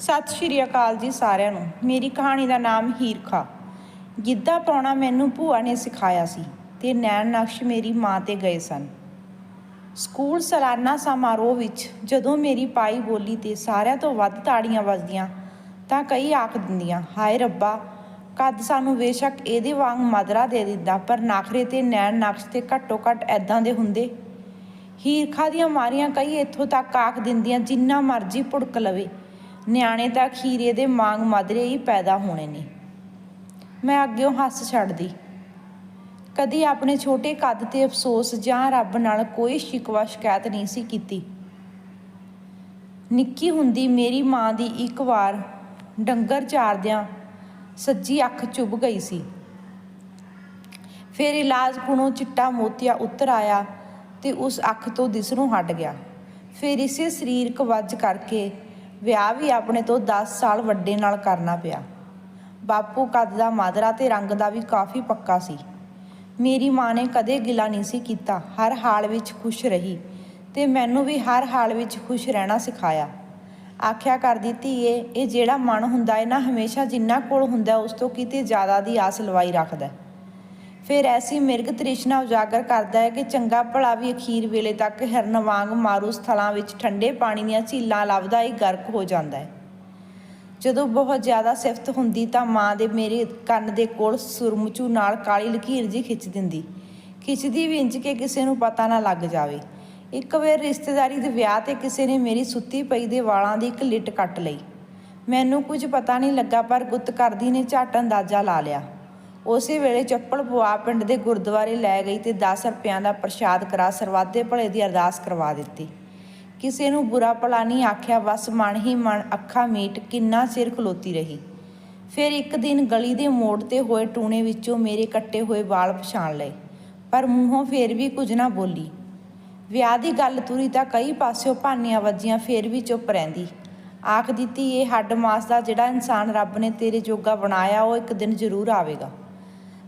ਸਤਿ ਸ਼੍ਰੀ ਅਕਾਲ ਜੀ ਸਾਰਿਆਂ ਨੂੰ। ਮੇਰੀ ਕਹਾਣੀ ਦਾ ਨਾਮ ਹੀਰਖਾ। ਗਿੱਧਾ ਪਾਉਣਾ ਮੈਨੂੰ ਭੂਆ ਨੇ ਸਿਖਾਇਆ ਸੀ ਤੇ ਨੈਣ ਨਕਸ਼ ਮੇਰੀ ਮਾਂ ਤੇ ਗਏ ਸਨ। ਸਕੂਲ ਸਾਲਾਨਾ ਸਮਾਰੋਹ ਵਿੱਚ ਜਦੋਂ ਮੇਰੀ ਪਾਈ ਬੋਲੀ ਤੇ ਸਾਰਿਆਂ ਤੋਂ ਵੱਧ ਤਾੜੀਆਂ ਵੱਜਦੀਆਂ ਤਾਂ ਕਈ ਆਖ ਦਿੰਦੀਆਂ, ਹਾਏ ਰੱਬਾ, ਕੱਦ ਸਾਨੂੰ ਬੇਸ਼ੱਕ ਇਹਦੇ ਵਾਂਗ ਮਦਰਾ ਦੇ ਦਿੰਦਾ, ਪਰ ਨਾਖਰੇ ਤੇ ਨੈਣ ਨਕਸ਼ ਤੇ ਘੱਟੋ ਘੱਟ ਐਦਾਂ ਦੇ ਹੁੰਦੇ? ਹੀਰਖਾ ਦੀਆਂ ਮਾਰੀਆਂ ਕਈ ਇੱਥੋਂ ਤੱਕ ਆਖ ਦਿੰਦੀਆਂ, ਜਿੰਨਾ ਮਰਜ਼ੀ ਭੁੜਕ ਲਵੇ ਨਿਆਣੇ ਤਾਂ ਖੀਰੇ ਦੇ ਮਾਂਗ ਮਦਰੇ ਹੀ ਪੈਦਾ ਹੋਣੇ ਨੇ। ਮੈਂ ਅੱਗਿਓਂ ਹੱਸ ਛੱਡਦੀ। ਕਦੀ ਆਪਣੇ ਛੋਟੇ ਕੱਦ ਤੇ ਅਫਸੋਸ ਜਾਂ ਰੱਬ ਨਾਲ ਕੋਈ ਸ਼ਿਕਵਾ ਸ਼ਿਕਾਇਤ ਨਹੀਂ ਸੀ ਕੀਤੀ। ਨਿੱਕੀ ਹੁੰਦੀ ਮੇਰੀ ਮਾਂ ਦੀ ਇੱਕ ਵਾਰ ਡੰਗਰ ਚਾਰਦਿਆਂ ਸੱਜੀ ਅੱਖ ਚੁੱਭ ਗਈ ਸੀ। ਫਿਰ ਇਲਾਜ ਕੁਣੋਂ ਚਿੱਟਾ ਮੋਤੀਆ ਉਤਰ ਆਇਆ ਤੇ ਉਸ ਅੱਖ ਤੋਂ ਦਿਸਣੋਂ ਹਟ ਗਿਆ। ਫਿਰ ਇਸੇ ਸਰੀਰਕ ਵੱਜ ਕਰਕੇ ਵਿਆਹ ਵੀ ਆਪਣੇ ਤੋਂ 10 ਸਾਲ ਵੱਡੇ ਨਾਲ ਕਰਨਾ ਪਿਆ। ਬਾਪੂ ਕੱਦ ਦਾ ਮਾਦਰਾ ਤੇ ਰੰਗ ਦਾ ਵੀ ਕਾਫੀ ਪੱਕਾ ਸੀ। ਮੇਰੀ ਮਾਂ ਨੇ ਕਦੇ ਗਿਲਾ ਨਹੀਂ ਸੀ ਕੀਤਾ, ਹਰ ਹਾਲ ਵਿੱਚ ਖੁਸ਼ ਰਹੀ ਤੇ ਮੈਨੂੰ ਵੀ ਹਰ ਹਾਲ ਵਿੱਚ ਖੁਸ਼ ਰਹਿਣਾ ਸਿਖਾਇਆ। ਆਖਿਆ ਕਰਦੀ, ਧੀਏ, ਇਹ ਜਿਹੜਾ ਮਨ ਹੁੰਦਾ ਹੈ ਨਾ, ਹਮੇਸ਼ਾ ਜਿੰਨਾ ਕੋਲ ਹੁੰਦਾ ਉਸ ਤੋਂ ਕਿਤੇ ਜ਼ਿਆਦਾ ਦੀ ਆਸ ਲਵਾਈ ਰੱਖਦਾ ਫਿਰ ਐਸੀ ਮਿਰਗ ਤ੍ਰਿਸ਼ਨਾ ਉਜਾਗਰ ਕਰਦਾ ਹੈ ਕਿ ਚੰਗਾ ਭਲਾ ਵੀ ਅਖੀਰ ਵੇਲੇ ਤੱਕ ਹਿਰਨ ਵਾਂਗ ਮਾਰੂ ਸਥਲਾਂ ਵਿੱਚ ਠੰਡੇ ਪਾਣੀ ਦੀਆਂ ਝੀਲਾਂ ਲੱਭਦਾ ਹੀ ਗਰਕ ਹੋ ਜਾਂਦਾ ਹੈ। ਜਦੋਂ ਬਹੁਤ ਜ਼ਿਆਦਾ ਸਿਫਤ ਹੁੰਦੀ ਤਾਂ ਮਾਂ ਦੇ ਮੇਰੇ ਕੰਨ ਦੇ ਕੋਲ ਸੁਰਮਚੂ ਨਾਲ ਕਾਲੀ ਲਕੀਰ ਜੀ ਖਿੱਚ ਦਿੰਦੀ। ਖਿੱਚਦੀ ਵੀ ਇੰਜ ਕੇ ਕਿਸੇ ਨੂੰ ਪਤਾ ਨਾ ਲੱਗ ਜਾਵੇ। ਇੱਕ ਵਾਰ ਰਿਸ਼ਤੇਦਾਰੀ ਦੇ ਵਿਆਹ ਤੇ ਕਿਸੇ ਨੇ ਮੇਰੀ ਸੁੱਤੀ ਪਈ ਦੇ ਵਾਲਾਂ ਦੀ ਇੱਕ ਲਿਟ ਕੱਟ ਲਈ। ਮੈਨੂੰ ਕੁਝ ਪਤਾ ਨਹੀਂ ਲੱਗਾ ਪਰ ਗੁੱਤ ਕਰਦੀ ਨੇ ਝਟ ਅੰਦਾਜ਼ਾ ਲਾ ਲਿਆ। ਉਸੇ ਵੇਲੇ ਚੱਪਲ ਪਵਾ ਪਿੰਡ ਦੇ ਗੁਰਦੁਆਰੇ ਲੈ ਗਈ ਤੇ 10 ਰੁਪਿਆਂ ਦਾ ਪ੍ਰਸ਼ਾਦ ਕਰਾ ਸਰਵਾਦੇ ਭਲੇ ਦੀ ਅਰਦਾਸ ਕਰਵਾ ਦਿੱਤੀ। ਕਿਸੇ ਨੂੰ ਬੁਰਾ ਭਲਾ ਨਹੀਂ ਆਖਿਆ, ਬਸ ਮਨ ਹੀ ਮਨ ਅੱਖਾਂ ਮੀਟ ਕਿੰਨਾ ਸਿਰ ਖਲੋਤੀ ਰਹੀ। ਫਿਰ ਇੱਕ ਦਿਨ ਗਲੀ ਦੇ ਮੋੜ ਤੇ ਹੋਏ ਟੂਣੇ ਵਿੱਚੋਂ ਮੇਰੇ ਕੱਟੇ ਹੋਏ ਵਾਲ ਪਛਾਣ ਲਏ, ਪਰ ਮੂੰਹੋਂ ਫੇਰ ਵੀ ਕੁਝ ਨਾ ਬੋਲੀ। ਵਿਆਹ ਦੀ ਗੱਲ ਤੁਰੀ ਤਾਂ ਕਈ ਪਾਸਿਓਂ ਭਾਨੀਆਂ ਵੱਜੀਆਂ, ਫੇਰ ਵੀ ਚੁੱਪ ਰਹਿੰਦੀ। ਆਖ ਦਿੱਤੀ, ਇਹ ਹੱਡ ਮਾਸ ਦਾ ਜਿਹੜਾ ਇਨਸਾਨ ਰੱਬ ਨੇ ਤੇਰੇ ਜੋਗਾ ਬਣਾਇਆ, ਉਹ ਇੱਕ ਦਿਨ ਜ਼ਰੂਰ ਆਵੇਗਾ।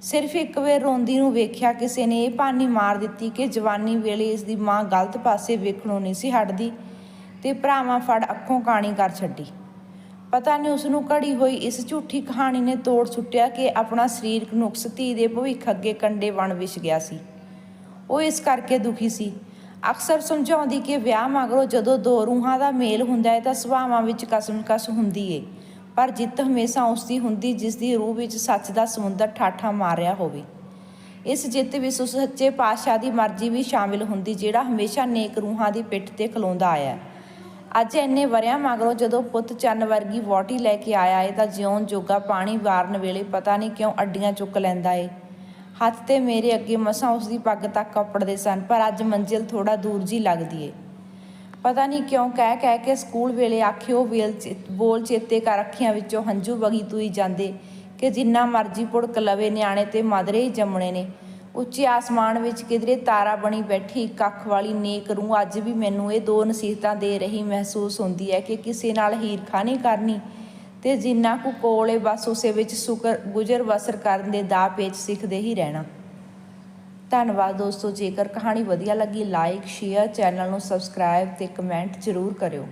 ਸਿਰਫ ਇੱਕ ਵੇਰ ਰੋਂਦੀ ਨੂੰ ਵੇਖਿਆ ਕਿਸੇ ਨੇ ਇਹ ਭਾਨੀ ਮਾਰ ਦਿੱਤੀ ਕਿ ਜਵਾਨੀ ਵੇਲੇ ਇਸ ਦੀ ਮਾਂ ਗਲਤ ਪਾਸੇ ਵੇਖਣੋਂ ਨਹੀਂ ਸੀ ਹਟਦੀ ਤੇ ਭਰਾਵਾਂ ਫੜ ਅੱਖੋਂ ਕਾਣੀ ਕਰ ਛੱਡੀ। ਪਤਾ ਨਹੀਂ ਉਸ ਨੂੰ ਘੜੀ ਹੋਈ ਇਸ ਝੂਠੀ ਕਹਾਣੀ ਨੇ ਤੋੜ ਸੁੱਟਿਆ ਕਿ ਆਪਣਾ ਸਰੀਰਕ ਨੁਕਸ ਧੀ ਦੇ ਭਵਿੱਖ ਅੱਗੇ ਕੰਡੇ ਬਣ ਵਿਛ ਗਿਆ ਸੀ। ਉਹ ਇਸ ਕਰਕੇ ਦੁਖੀ ਸੀ। ਅਕਸਰ ਸਮਝਾਉਂਦੀ ਕਿ ਵਿਆਹ ਮਗਰੋਂ ਜਦੋਂ ਦੋ ਰੂਹਾਂ ਦਾ ਮੇਲ ਹੁੰਦਾ ਹੈ ਤਾਂ ਸੁਭਾਵਾਂ ਵਿੱਚ ਕਸਮ ਕਸ ਹੁੰਦੀ ਏ। ਪਰ ਜਿੱਤ ਹਮੇਸ਼ਾ ਉਸ ਦੀ ਹੁੰਦੀ ਜਿਸ ਦੀ ਰੂਹ ਵਿੱਚ ਸੱਚ ਦਾ ਸਮੁੰਦਰ ਠਾਠਾ ਮਾਰ ਰਿਹਾ ਹੋਵੇ। ਇਸ ਜਿੱਤ ਵਿੱਚ ਉਸ ਸੱਚੇ ਪਾਤਸ਼ਾਹ ਦੀ ਮਰਜ਼ੀ ਵੀ ਸ਼ਾਮਿਲ ਹੁੰਦੀ, ਜਿਹੜਾ ਹਮੇਸ਼ਾ ਨੇਕ ਰੂਹਾਂ ਦੀ ਪਿੱਠ ਤੇ ਖਲੋਂਦਾ ਆਇਆ। ਅੱਜ ਇੰਨੇ ਵਰਿਆਂ ਮਗਰੋਂ ਜਦੋਂ ਪੁੱਤ ਚੰਨ ਵਰਗੀ ਵੋਟੀ ਲੈ ਕੇ ਆਇਆ ਏ, ਤਾਂ ਜਿਉਂ ਜੋਗਾ ਪਾਣੀ ਵਾਰਨ ਵੇਲੇ ਪਤਾ ਨਹੀਂ ਕਿਉਂ ਅੱਡੀਆਂ ਚੁੱਕ ਲੈਂਦਾ ਏ। ਹੱਥ ਤੇ ਮੇਰੇ ਅੱਗੇ ਮਸਾਂ ਉਸ ਦੀ ਪੱਗ ਤੱਕ ਕੱਪੜਦੇ ਸਨ, ਪਰ ਅੱਜ ਮੰਜ਼ਿਲ ਥੋੜਾ ਦੂਰ ਜੀ ਲੱਗਦੀ ਏ। ਪਤਾ ਨਹੀਂ ਕਿਉਂ ਕਹਿ ਕਹਿ ਕੇ ਸਕੂਲ ਵੇਲੇ ਆਖਿਓ ਵੇਲ ਬੋਲ ਚੇਤੇ ਕਰ ਅੱਖੀਆਂ ਵਿੱਚੋਂ ਹੰਝੂ ਵਗੀ ਤੁਈ ਜਾਂਦੇ ਕਿ ਜਿੰਨਾ ਮਰਜ਼ੀ ਪੁੜਕ ਲਵੇ ਨਿਆਣੇ ਤੇ ਮਦਰੇ ਹੀ ਜੰਮਣੇ ਨੇ। ਉੱਚੇ ਆਸਮਾਨ ਵਿੱਚ ਕਿਧਰੇ ਤਾਰਾ ਬਣੀ ਬੈਠੀ ਕੱਖ ਵਾਲੀ ਨੇਕ ਰੂਹ ਅੱਜ ਵੀ ਮੈਨੂੰ ਇਹ ਦੋ ਨਸੀਹਤਾਂ ਦੇ ਰਹੀ ਮਹਿਸੂਸ ਹੁੰਦੀ ਹੈ ਕਿ ਕਿਸੇ ਨਾਲ ਹੀਰਖਾ ਨਹੀਂ ਕਰਨੀ ਤੇ ਜਿੰਨਾ ਕੁ ਕੋਲੇ ਬਸ ਉਸੇ ਵਿੱਚ ਸੁਕਰ ਗੁਜ਼ਰ ਬਸਰ ਕਰਨ ਦੇ ਦਾ ਪੇਚ ਸਿੱਖਦੇ ਹੀ ਰਹਿਣਾ। ਧੰਨਵਾਦ ਦੋਸਤੋ, ਜੇਕਰ ਕਹਾਣੀ ਵਧੀਆ ਲੱਗੀ ਲਾਈਕ ਸ਼ੇਅਰ ਚੈਨਲ ਨੂੰ ਸਬਸਕ੍ਰਾਈਬ ਤੇ ਕਮੈਂਟ ਜ਼ਰੂਰ ਕਰਿਓ।